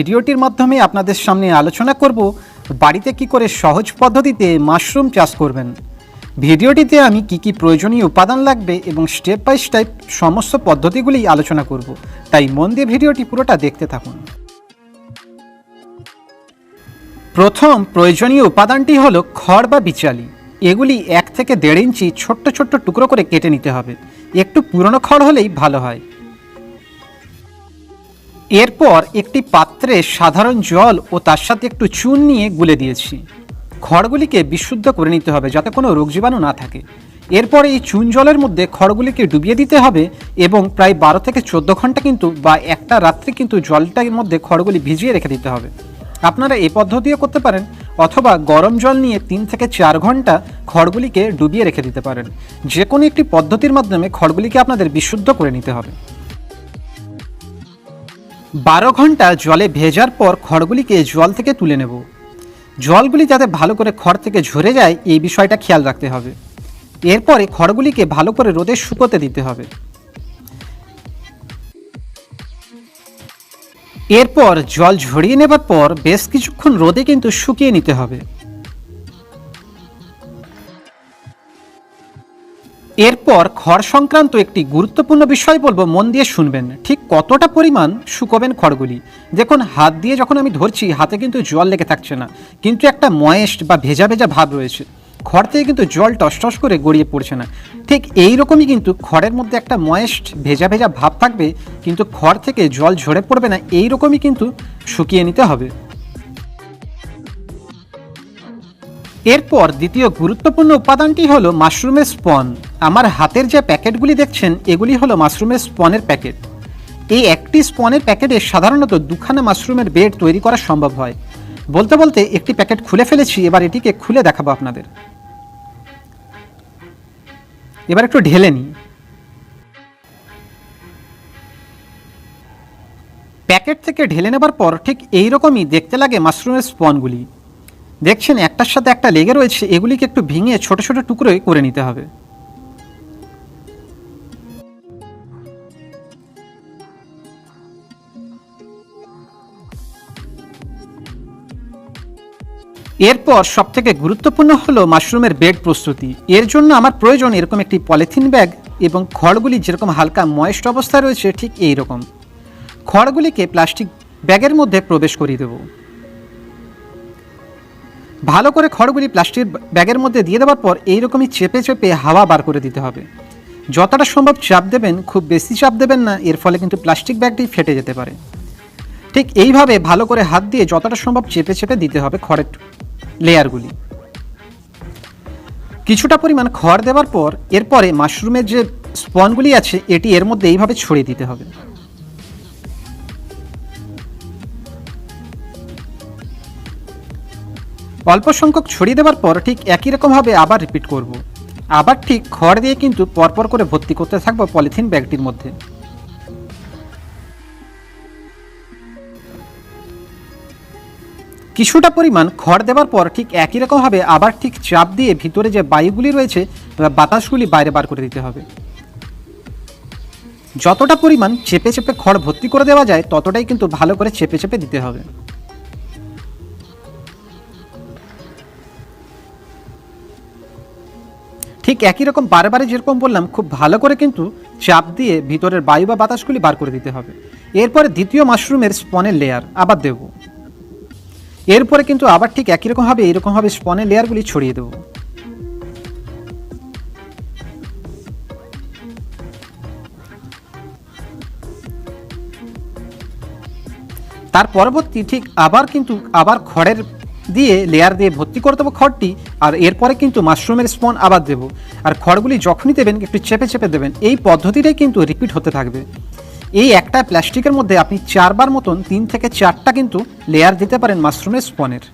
ভিডিওটির মাধ্যমে আপনাদের সামনে আলোচনা করব বাড়িতে কি করে সহজ পদ্ধতিতে মাশরুম চাষ করবেন। ভিডিওটিতে আমি কি কি প্রয়োজনীয় উপাদান লাগবে এবং স্টেপ বাই স্টেপ সমস্ত পদ্ধতিগুলি আলোচনা করব। তাই মন দিয়ে ভিডিওটি পুরোটা দেখতে থাকুন। প্রথম প্রয়োজনীয় উপাদানটি হলো খড় বা বিচালি। এগুলি এক থেকে দেড় ইঞ্চি ছোট্ট ছোট্ট টুকরো করে কেটে নিতে হবে। একটু পুরনো খড় হলেই ভালো হয়। এরপর একটি পাত্রে সাধারণ জল ও তার সাথে একটু চুন নিয়ে গুলে দিয়েছি। খড়গুলিকে বিশুদ্ধ করে নিতে হবে যাতে কোনো রোগ জীবাণু না থাকে। এরপর এই চুন জলের মধ্যে খড়গুলিকে ডুবিয়ে দিতে হবে এবং প্রায় বারো থেকে চোদ্দ ঘণ্টা কিন্তু বা একটা রাত্রে কিন্তু জলটার মধ্যে খড়গুলি ভিজিয়ে রেখে দিতে হবে। আপনারা এই পদ্ধতিও করতে পারেন অথবা গরম জল নিয়ে তিন থেকে চার ঘণ্টা খড়গুলিকে ডুবিয়ে রেখে দিতে পারেন। যে কোনো একটি পদ্ধতির মাধ্যমে খড়গুলিকে আপনাদের বিশুদ্ধ করে নিতে হবে। বারো ঘণ্টা জলে ভেজার পর খড়গুলিকে জল থেকে তুলে নেব। জলগুলি যাতে ভালো করে খড় থেকে ঝরে যায়, এই বিষয়টা খেয়াল রাখতে হবে। এরপরে খড়গুলিকে ভালো করে রোদে শুকোতে দিতে হবে। এরপর জল ঝরিয়ে নেবার পর বেশ কিছুক্ষণ রোদে কিন্তু শুকিয়ে নিতে হবে। এরপর খড় সংক্রান্ত একটি গুরুত্বপূর্ণ বিষয় বলব, মন দিয়ে শুনবেন। ঠিক কতটা পরিমাণ শুকোবেন খড়গুলি? দেখুন, হাত দিয়ে যখন আমি ধরছি, হাতে কিন্তু জল লেগে থাকছে না। কিন্তু একটা ময়েস্ট বা ভেজা ভেজা ভাব রয়েছে। খড় থেকে কিন্তু জল টসটস করে গড়িয়ে পড়ছে না। ঠিক এই রকমই কিন্তু খড়ের মধ্যে একটা ময়েস্ট ভেজা ভেজা ভাব থাকবে, কিন্তু খড় থেকে জল ঝরে পড়বে না এই রকমই কিন্তু শুকিয়ে নিতে হবে। এরপর দ্বিতীয় গুরুত্বপূর্ণ উপাদানটি হলো মাশরুমের স্পন। আমার হাতের যে প্যাকেটগুলি দেখছেন, এগুলি হলো মাশরুমের স্পনের প্যাকেট। এই একটি স্পনের প্যাকেটে সাধারণত দুখানা মাশরুমের বেড তৈরি করা সম্ভব হয়। বলতে বলতে একটি প্যাকেট খুলে ফেলেছি, এবার এটিকে খুলে দেখাবো আপনাদের। এবার একটু ঢেলে নিই। প্যাকেট থেকে ঢেলে নেবার পর ঠিক এই রকমই দেখতে লাগে মাশরুমের স্পনগুলি। দেখছেন, একটার সাথে একটা লেগে রয়েছে, এগুলিকে একটু ভেঙে ছোট ছোট টুকরোয় করে নিতে হবে। এরপর সবথেকে গুরুত্বপূর্ণ হলো মাশরুমের বেড প্রস্তুতি। এর জন্য আমার প্রয়োজন এরকম একটি পলিথিন ব্যাগ এবং খড়গুলি যেরকম হালকা ময়েস্ট অবস্থায় রয়েছে ঠিক এই রকম খড়গুলিকে প্লাস্টিক ব্যাগের মধ্যে প্রবেশ করিয়ে দেবো। ভালো করে খড়গুলি প্লাস্টিক ব্যাগের মধ্যে দিয়ে দেওয়ার পর এইরকমই চেপে চেপে হাওয়া বার করে দিতে হবে। যতটা সম্ভব চাপ দেবেন, খুব বেশি চাপ দেবেন না, এর ফলে কিন্তু প্লাস্টিক ব্যাগটি ফেটে যেতে পারে। ঠিক এইভাবে ভালো করে হাত দিয়ে যতটা সম্ভব চেপে চেপে দিতে হবে খড়ের লেয়ারগুলি। কিছুটা পরিমাণ খড় দেওয়ার পর এরপরে মাশরুমের যে স্পনগুলি আছে, এটি এর মধ্যে এইভাবে ছড়িয়ে দিতে হবে। অল্প সংখ্যক ছড়িয়ে দেওয়ার পর ঠিক একই রকমভাবে আবার রিপিট করব। আবার ঠিক খড় দিয়ে কিন্তু পরপর করে ভর্তি করতে থাকব পলিথিন ব্যাগটির মধ্যে। কিছুটা পরিমাণ খড় দেওয়ার পর ঠিক একই রকমভাবে আবার ঠিক চাপ দিয়ে ভিতরে যে বায়ুগুলি রয়েছে বাতাসগুলি বাইরে বার করে দিতে হবে। যতটা পরিমাণ চেপে চেপে খড় ভর্তি করে দেওয়া যায়, ততটাই কিন্তু ভালো করে চেপে চেপে দিতে হবে। ঠিক একই রকম বারে যেরকম বললাম, খুব ভালো করে কিন্তু চাপ দিয়ে ভিতরের বায়ু বা বাতাসগুলি বার করে দিতে হবে। এরপরে দ্বিতীয় মাশরুমের স্পনের লেয়ার আবার দেব। এরপরে কিন্তু আবার ঠিক একই রকমভাবে এইরকমভাবে স্পনের লেয়ারগুলি ছড়িয়ে দেবো। তার পরবর্তী ঠিক আবার কিন্তু আবার খড়ের দিয়ে লেয়ার দিয়ে ভর্তি করে দেবো খড়টি, আর এরপরে কিন্তু মাশরুমের স্পন আবার দেবো। আর খড়গুলি যখনই দেবেন, একটু চেপে চেপে দেবেন, এই পদ্ধতিটাই কিন্তু রিপিট হতে থাকবে। এই একটা প্লাস্টিকের মধ্যে আপনি চারবার মতন তিন থেকে চারটা কিন্তু লেয়ার দিতে পারেন মাশরুমের স্পনের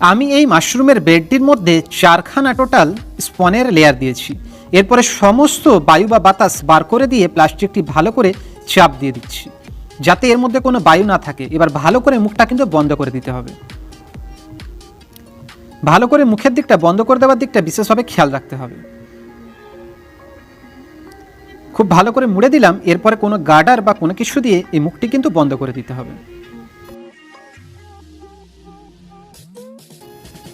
আমি এই মাশরুমের বেডটির মধ্যে চারখানা টোটাল স্পনের লেয়ার দিয়েছি। এরপরে সমস্ত বায়ু বা বাতাস বার করে দিয়ে প্লাস্টিকটি ভালো করে চাপ দিয়ে দিচ্ছি। যাতে এর মধ্যে কোনো বায়ু না থাকে। এবার ভালো করে মুখটা কিন্তু বন্ধ করে দিতে হবে। ভালো করে মুখের দিকটা বন্ধ করে দেওয়ার দিকটা বিশেষভাবে খেয়াল রাখতে হবে। খুব ভালো করে মুড়ে দিলাম। এরপরে কোনো গার্ডার বা কোনো কিছু দিয়ে এই মুখটি কিন্তু বন্ধ করে দিতে হবে।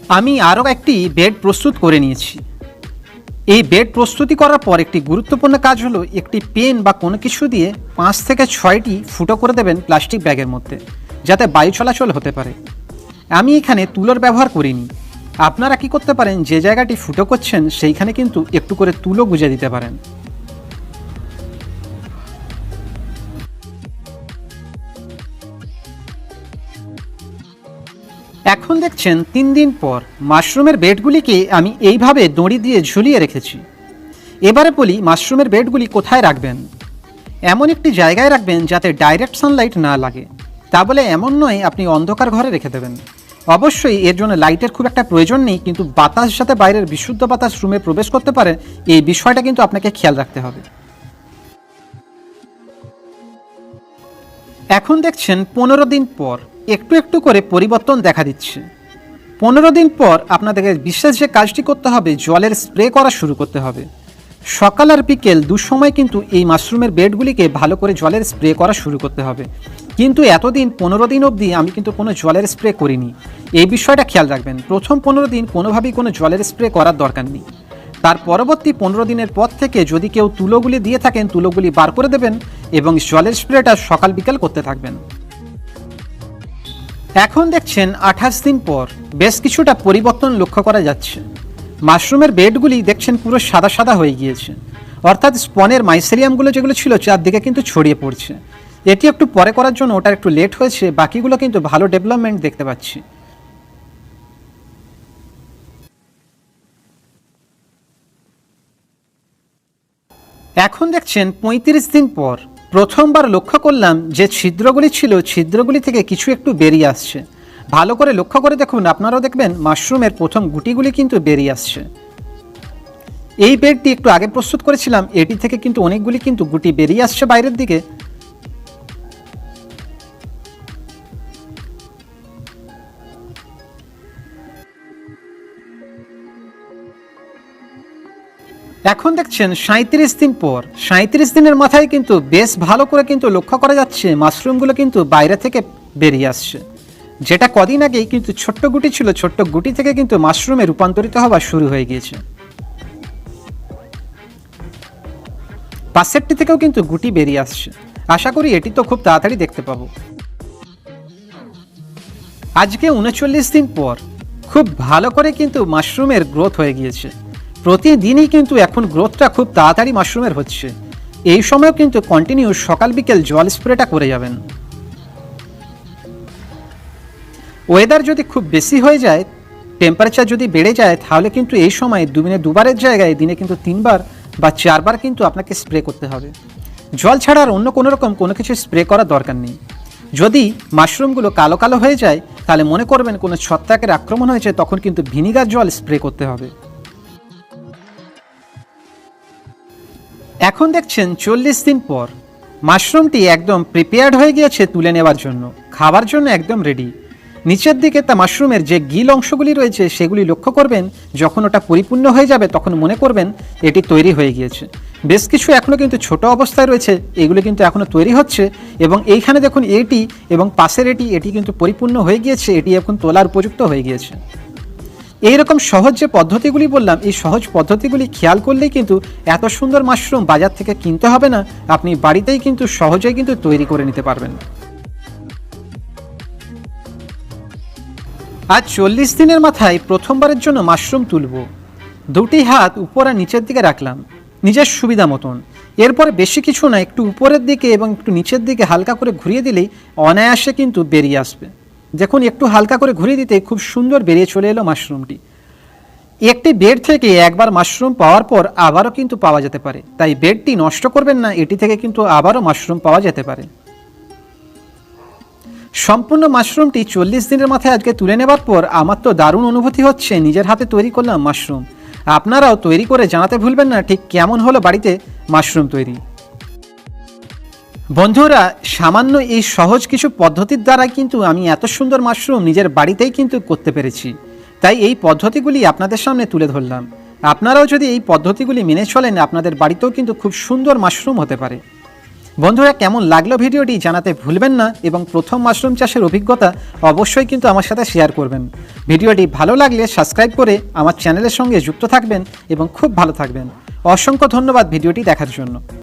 আমি আরও একটি বেড প্রস্তুত করে নিয়েছি। এই বেড প্রস্তুতি করার পর একটি গুরুত্বপূর্ণ কাজ হলো একটি পেন বা কোনো কিছু দিয়ে পাঁচ থেকে ছয়টি ফুটো করে দেবেন প্লাস্টিক ব্যাগের মধ্যে, যাতে বায়ু চলাচল হতে পারে। আমি এখানে তুলোর ব্যবহার করিনি। আপনারা কি করতে পারেন, যে জায়গাটি ফুটো করছেন, সেইখানে কিন্তু একটু করে তুলো গুজে দিতে পারেন। এখন দেখছেন তিন দিন পর। মাশরুমের বেডগুলিকে আমি এইভাবে দড়ি দিয়ে ঝুলিয়ে রেখেছি। এবারে বলি মাশরুমের বেডগুলি কোথায় রাখবেন? এমন একটি জায়গায় রাখবেন যাতে ডাইরেক্ট সানলাইট না লাগে। তা বলে এমন নয় আপনি অন্ধকার ঘরে রেখে দেবেন। অবশ্যই এর জন্য লাইটের খুব একটা প্রয়োজন নেই, কিন্তু বাতাস যাতে বাইরের বিশুদ্ধ বাতাস রুমে প্রবেশ করতে পারে, এই বিষয়টা কিন্তু আপনাকে খেয়াল রাখতে হবে। এখন দেখছেন পনেরো দিন পর। একটু একটু করে পরিবর্তন দেখা দিচ্ছে। পনেরো দিন পর আপনাদেরকে বিশেষ যে কাজটি করতে হবে, জলের স্প্রে করা শুরু করতে হবে। সকাল আর বিকেল দু সময় কিন্তু এই মাশরুমের বেডগুলিকে ভালো করে জলের স্প্রে করা শুরু করতে হবে। কিন্তু এতদিন পনেরো দিন অবধি আমি কিন্তু কোনো জলের স্প্রে করিনি। এই বিষয়টা খেয়াল রাখবেন, প্রথম পনেরো দিন কোনোভাবেই কোনো জলের স্প্রে করার দরকার নেই। তার পরবর্তী পনেরো দিনের পর থেকে যদি কেউ তুলোগুলি দিয়ে থাকেন, তুলোগুলি বার করে দেবেন এবং জলের স্প্রেটা সকাল বিকাল করতে থাকবেন। এখন দেখছেন আঠাশ দিন পর বেশ কিছুটা পরিবর্তন লক্ষ্য করা যাচ্ছে। মাশরুমের বেডগুলি দেখছেন পুরো সাদা সাদা হয়ে গিয়েছে। অর্থাৎ স্পনের মাইসেরিয়ামগুলো যেগুলো ছিল চারদিকে কিন্তু ছড়িয়ে পড়ছে। এটি একটু পরে করার জন্য ওটা একটু লেট হয়েছে, বাকিগুলো কিন্তু ভালো ডেভেলপমেন্ট দেখতে পাচ্ছি। এখন দেখছেন পঁয়ত্রিশ দিন পর প্রথমবার লক্ষ্য করলাম যে ছিদ্রগুলি ছিল, ছিদ্রগুলি থেকে কিছু একটু বেরিয়ে আসছে। ভালো করে লক্ষ্য করে দেখুন, আপনারাও দেখবেন মাশরুমের প্রথম গুটিগুলি কিন্তু বেরিয়ে আসছে। এই বেডটি একটু আগে প্রস্তুত করেছিলাম, এটি থেকে কিন্তু অনেকগুলি কিন্তু গুটি বেরিয়ে আসছে বাইরের দিকে। এখন দেখছেন সাঁত্রিশ দিন পর। সাঁত্রিশ দিনের মাথায় কিন্তু বেশ ভালো করে কিন্তু লক্ষ্য করা যাচ্ছে, মাশরুমগুলো কিন্তু বাইরে থেকে বেরিয়ে আসছে। যেটা কদিন আগেই কিন্তু ছোট্ট গুটি ছিল, ছোট্ট গুটি থেকে কিন্তু মাশরুমে রূপান্তরিত হওয়া শুরু হয়ে গিয়েছে। পাশেরটি থেকেও কিন্তু গুটি বেরিয়ে আসছে। আশা করি এটি তো খুব তাড়াতাড়ি দেখতে পাবো। আজকে উনচল্লিশ দিন পর খুব ভালো করে কিন্তু মাশরুমের গ্রোথ হয়ে গিয়েছে। প্রতিদিনই কিন্তু এখন গ্রোথটা খুব তাড়াতাড়ি মাশরুমের হচ্ছে। এই সময়ও কিন্তু কন্টিনিউ সকাল বিকেল জল স্প্রেটা করে যাবেন। ওয়েদার যদি খুব বেশি হয়ে যায় টেম্পারেচার যদি বেড়ে যায়, তাহলে কিন্তু এই সময় দিনে দুবারের জায়গায় দিনে কিন্তু তিনবার বা চারবার কিন্তু আপনাকে স্প্রে করতে হবে। জল ছাড়া আর অন্য কোনো রকম কোনো কিছু স্প্রে করার দরকার নেই। যদি মাশরুমগুলো কালো কালো হয়ে যায়, তাহলে মনে করবেন কোনো ছত্রাকের আক্রমণ হয়েছে, তখন কিন্তু ভিনিগার জল স্প্রে করতে হবে। এখন দেখছেন চল্লিশ দিন পর। মাশরুমটি একদম প্রিপেয়ার্ড হয়ে গিয়েছে তুলে নেওয়ার জন্য। খাবার জন্য একদম রেডি নিচের দিকে তা মাশরুমের যে গিল অংশগুলি রয়েছে, সেগুলি লক্ষ্য করবেন, যখন ওটা পরিপূর্ণ হয়ে যাবে, তখন মনে করবেন এটি তৈরি হয়ে গিয়েছে। বেশ কিছু এখনও কিন্তু ছোট অবস্থায় রয়েছে, এগুলো কিন্তু এখনও তৈরি হচ্ছে এবং এইখানে দেখুন এটি এবং পাশের এটি এটি কিন্তু পরিপূর্ণ হয়ে গিয়েছে, এটি এখন তোলার উপযুক্ত হয়ে গিয়েছে। এই রকম সহজ যে পদ্ধতিগুলি বললাম, এই সহজ পদ্ধতিগুলি খেয়াল করলেই কিন্তু এত সুন্দর মাশরুম বাজার থেকে কিনতে হবে না। আপনি বাড়িতেই কিন্তু সহজেই কিন্তু তৈরি করে নিতে পারবেন। আজ চল্লিশ দিনের মাথায় প্রথমবারের জন্য মাশরুম তুলব। দুটি হাত উপর আর নিচের দিকে রাখলাম। নিজের সুবিধা মতন। এরপরে বেশি কিছু না, একটু উপরের দিকে এবং একটু নিচের দিকে হালকা করে ঘুরিয়ে দিলেই অনায়াসে কিন্তু বেরিয়ে আসবে। দেখুন একটু হালকা করে ঘুরিয়ে দিতে খুব সুন্দর বেরিয়ে চলে এলো মাশরুমটি। একটি বেড থেকে একবার মাশরুম পাওয়ার পর আবারও কিন্তু পাওয়া যেতে পারে। তাই বেডটি নষ্ট করবেন না, এটি থেকে কিন্তু আবারও মাশরুম পাওয়া যেতে পারে। সম্পূর্ণ মাশরুমটি চল্লিশ দিনের মাথায় আজকে তুলে নেবার পর আমার তো দারুণ অনুভূতি হচ্ছে, নিজের হাতে তৈরি করলাম মাশরুম। আপনারাও তৈরি করে জানাতে ভুলবেন না ঠিক কেমন হলো বাড়িতে মাশরুম তৈরি। বন্ধুরা, সামান্য এই সহজ কিছু পদ্ধতির দ্বারা কিন্তু আমি এত সুন্দর মাশরুম নিজের বাড়িতেই কিন্তু করতে পেরেছি। তাই এই পদ্ধতিগুলি আপনাদের সামনে তুলে ধরলাম। আপনারাও যদি এই পদ্ধতিগুলি মেনে চলেন, আপনাদের বাড়িতেও কিন্তু খুব সুন্দর মাশরুম হতে পারে। বন্ধুরা, কেমন লাগল ভিডিওটি জানাতে ভুলবেন না এবং প্রথম মাশরুম চাষের অভিজ্ঞতা অবশ্যই কিন্তু আমার সাথে শেয়ার করবেন। ভিডিওটি ভালো লাগলে সাবস্ক্রাইব করে আমার চ্যানেলের সঙ্গে যুক্ত থাকবেন এবং খুব ভালো থাকবেন। অসংখ্য ধন্যবাদ ভিডিওটি দেখার জন্য।